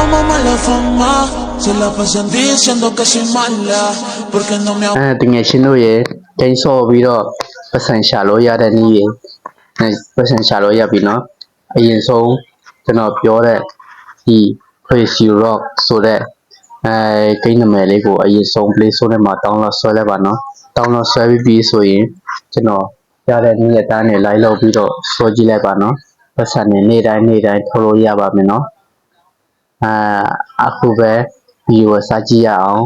fama, mala fama. Se la pasan diciendo que soy mala, porque no me အဲတငယ်ချင်းတို့ရဲ့ဂိမ်းဆော့ပြီးတော့ပတ်စံရှာလို့ရတဲ့နည်းရေအဲပတ်စံရှာလို့ရပြီနော်အရင်ဆုံးကျွန်တော်ပြောတဲ့ဒီ Crazy Rock ဆိုတဲ့အဲဂိမ်းနာမည်လေးကိုအရင်ဆုံး Play Store ထဲမှာ download ဆွဲလိုက်ပါနော် download ဆွဲပြီးပြီဆိုရင်ကျွန်တော်ရတဲ့နည်းရဲ့တန်းနဲ့ live လုပ်ပြီးတော့ဆွဲကြည့်လိုက်ပါနော်ပတ်စံနေနေ့တိုင်းနေ့တိုင်းထုတ်လို့ရပါမယ်နော် အာအခုပဲဗီဒီယိုစကြည့်ရအောင်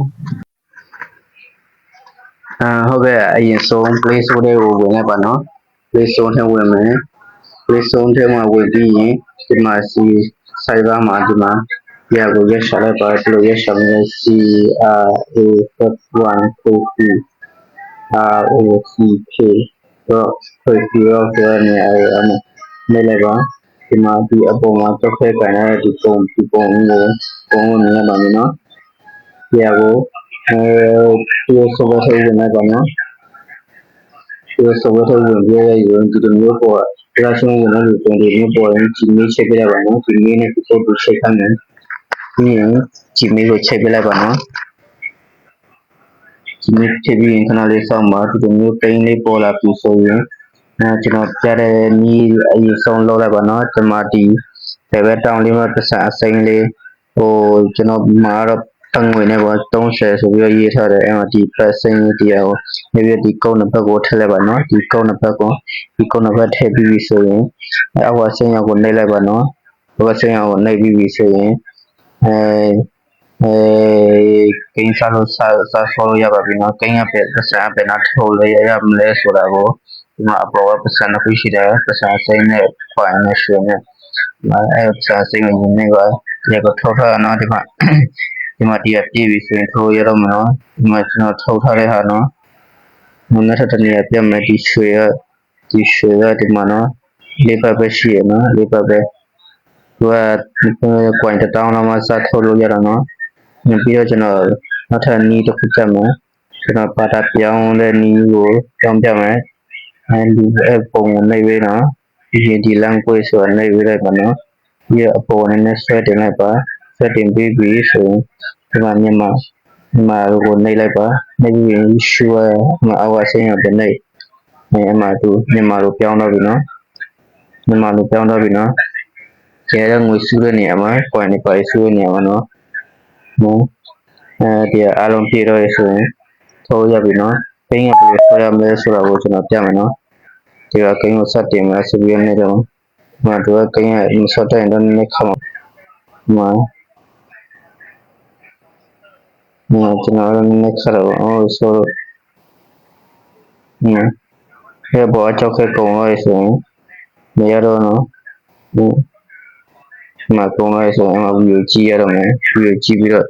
အာဟုတ်ကဲ့အရင်ဆုံး Play Store ထဲကိုဝင်လိုက်ပါနော် Play Store ထဲဝင်မယ် Play Store ထဲမှာဝင်ပြီးရင်ဒီမှာစီ Cyber မှာဒီမှာပြကိုရရှာလိုက်ပါဒီလိုရရှာမယ် C R A F 1 2 R O C K တော့ဖွဲ့ပြီးတော့ဆိုရမယ်အဲအမနေလိုက်ပါ ဒီမှာဒီအပေါ်မှာတော့ခဲကန်ရတဲ့ဒီပုံဒီပုံကိုပုံကိုမြင်ရပါမယ်နော်ပြကိုအဲဒီဆိုတော့ဝင်လိုက်ပါနော်ဒီဆိုတော့ဝင်ပြရရင်ဒီလိုမျိုးပေါ်ဒီလားဆုံးဝင်လို့ဒီလိုမျိုးပေါ်ရင်ဒီမျိုးချက်ပြလိုက်ပါနော်ဒီမျိုးနဲ့ဒီပုံကိုချက်ခိုင်းမယ်ပြီးရင်ဒီမျိုးကိုချက်ပြလိုက်ပါနော်ဒီမျိုးချက်ပြီးရင်ခဏလေးစောင့်ပါဒီလိုမျိုးပိန်းလေးပေါ်လာပြီဆိုရင် အဲကျွန်တော်ပြတဲ့နီးအရင်ဆုံးလောက်လိုက်ပါနော်ကျွန်မဒီဘယ်ဘက်တောင်းလေးမှာပတ်စံအစိမ်းလေးဟိုကျွန်တော်မှာတော့တငွေနဲ့ပေါ့30ဆိုပြီးတော့ရေးထားတယ်အဲ့မှာဒီပတ်စိမ်းလေးတရားကိုနေပြီးဒီကုန်းနှစ်ဘက်ကိုထည့်လိုက်ပါနော်ဒီကုန်းနှစ်ဘက်ကိုဒီကုန်းနှစ်ဘက်ထည့်ပြီးပြီဆိုရင်အဲ့အောက်စိမ်းရောက်ကိုနှိပ်လိုက်ပါနော်ဘောစိမ်းရောက်ကိုနှိပ်ပြီးပြီဆိုရင်အဲအဲဂိမ်းစားလို့စားစားဆောလို့ရပါပြီနော်ဂိမ်းရပဲပတ်စံပဲနာထုတ်လို့ရရမလဲဆိုတာကို ဒီမှာအပေါ်ကပတ်စံနှစ်ခုရှိတယ်ပတ်စံစိမ်းနဲ့ခွာနဲ့ရွှေနဲ့အဲပတ်စံစိမ်းကိုယူနေပါဒီကထောက်ထားနော်ဒီမှာဒီမှာဒီကပြည့်ပြီဆိုရင်ထိုးရတော့မနော်ဒီမှာကျွန်တော်ထုတ်ထားတဲ့ဟာနော်မနေ့တစ်နေ့ပြတ်မယ်ဒီရွှေရဒီရွှေရဒီမှာနော်လေးပတ်ပဲရှိရနော်လေးပတ်ပဲသူကကွိုင်တောင်းလာမှစထုတ်လို့ရတော့နော်ပြီးတော့ကျွန်တော်နောက်ထပ်နီးတစ်ခုချက်မယ်ကျွန်တော်ပါတာပြောင်းတဲ့နီးကိုပြောင်းပြမယ်အဲ လူအပုံကိုနှိပ်ပေးနော်ဒီရင်ဒီ language ဆိုတာနှိပ်ပေးလိုက်ပါနော်ဒီအပေါ်နဲ့နဲ့ဆွဲတင်လိုက်ပါဆွဲတင်ပြီးပြီဆိုရင်ဒီမှာမြန်မာမြန်မာကိုနှိပ်လိုက်ပါနှိပ်ပြီးရင်ရှူရမအောက်ဆင်းရတဲ့နှိပ်အဲအမှသူမြန်မာလိုပြောင်းတော့ပြီနော်မြန်မာလိုပြောင်းတော့ပြီနော်ကျဲတဲ့ငွေစုတဲ့နေရာမှာ coin တွေပါစုတဲ့နေရာမှာနော်နော်အဲဒီအားလုံးပြည့်တော့ရဆိုရင်ထိုးရပြီနော် ကိန်းရပြီဆွဲရမယ်ဆိုတာကိုကျွန်တော်ပြမယ်နော်ဒီကကိန်းကိုစတင်မယ်ဆိုပြီးနေတော့ဒီမှာသူကကိန်းရစတင်တော့နည်းခါမှာဒီမှာ No, ကျွန်တော်လည်းနည်းနည်းခက်တော့အော်ဆိုတော့ဟင်းဒီဘောကြောက်ခဲကုံလို့ဆိုရင်မရတော့နော်ဟင်းဒီမှာကုံလို့ဆိုရင်အမဗီဒီယိုကြည့်ရတော့မယ်ဗီဒီယိုကြည့်ပြီးတော့